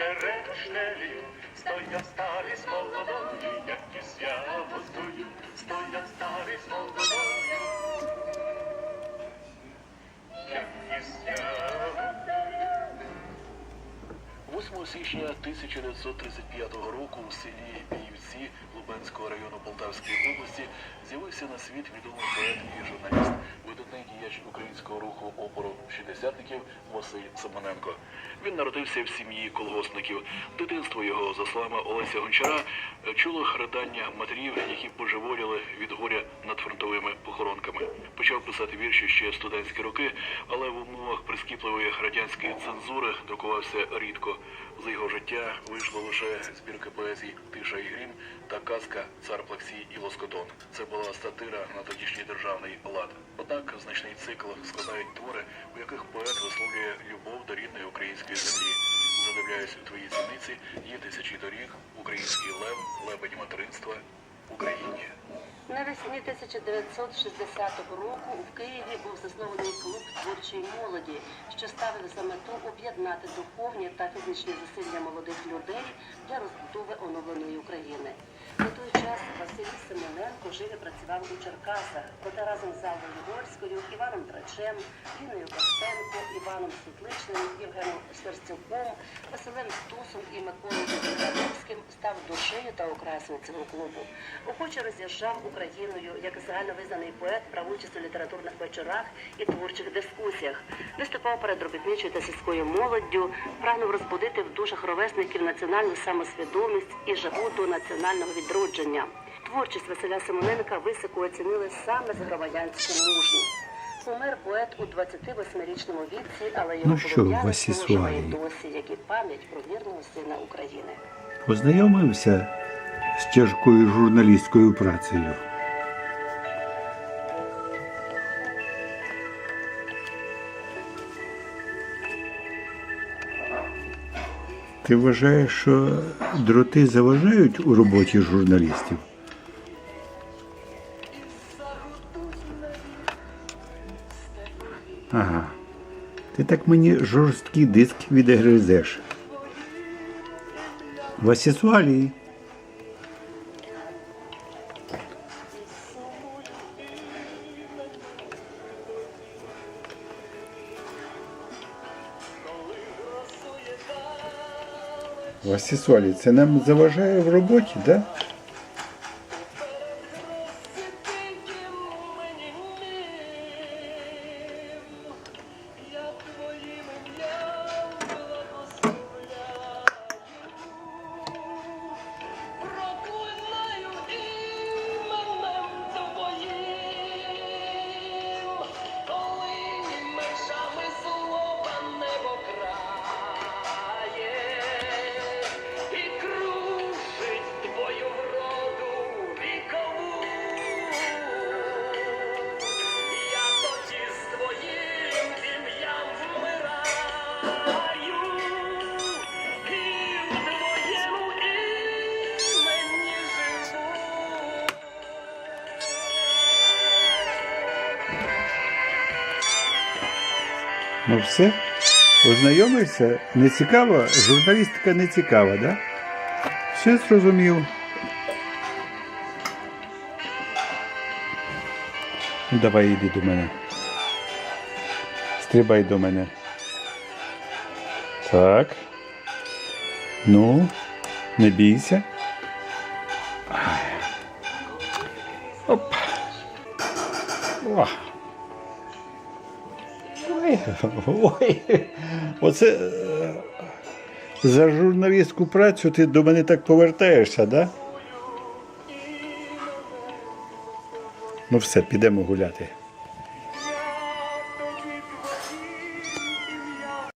черешнею, стояв старий з молодою, як і ягодою, стояв старий з молодою, як і ягодою. 8 січня 1935 року у селі Біївці Лубенського району Полтавської області з'явився на світ відомий поет і журналіст, видатний діяч українського шістдесятників Василь Семененко. Він народився в сім'ї колгоспників. Дитинство його, за словами Олеся Гончара, чуло ридання матерів, які божеволіли від горя над фронтовими похоронками. Почав писати вірші ще в студентські роки, але в умовах прискіпливої радянської цензури друкувався рідко. За його життя вийшло лише збірка поезій Тиша і грім та казка Цар Плаксій і Лоскотон. Це була статира на тодішній державний лад. Однак значний цикл складають твори, яких поет висловлює любов до рідної української землі. Задивляюсь у твої зіниці, є тисячі доріг, український лев, лебедь материнства, Україні. Навесні 1960 року в Києві був заснований клуб творчої молоді, що ставив за мету об'єднати духовні та фізичні зусилля молодих людей для розбудови оновленої України. На той час Василь Семененко жив і працював у Черкасах, проте разом з Аллою Вольською, Іваном Трачем, Ліною Костенко, Іваном Світличним, Євгеном Сверстюком, Василем Стусом і Миколою Дубровським став душею та окрасницею клубу. Охоче роз'їжджав Україною як загальновизнаний поет, брав участь у літературних вечорах і творчих дискусіях. Виступав перед робітничою та сільською молоддю, прагнув розбудити в душах ровесників національну самосвідомість і жагу до національного відродження. Творчість Василя Симоненка високо оцінили саме за громадянську мужність. Помер поет у 28-річному віці, але його Ну і Славі? досі, як і пам'ять про вірного сина України. Познайомився з тяжкою журналістською працею. Ти вважаєш, що дроти заважають у роботі журналістів? Ага. Ти так мені жорсткий диск відгризеш. Васісуалій. Васісуалій, це нам заважає в роботі, так? Да? Ну все. Ознайомився? Не цікаво? Журналістика не цікава? Да? Все зрозумів. Ну, давай йди до мене. Стрибай до мене. Так. Ну, не бійся. Ай. Оп. О. Ой, ой, оце е, за журналістську працю ти до мене так повертаєшся, да? Ну все, підемо гуляти.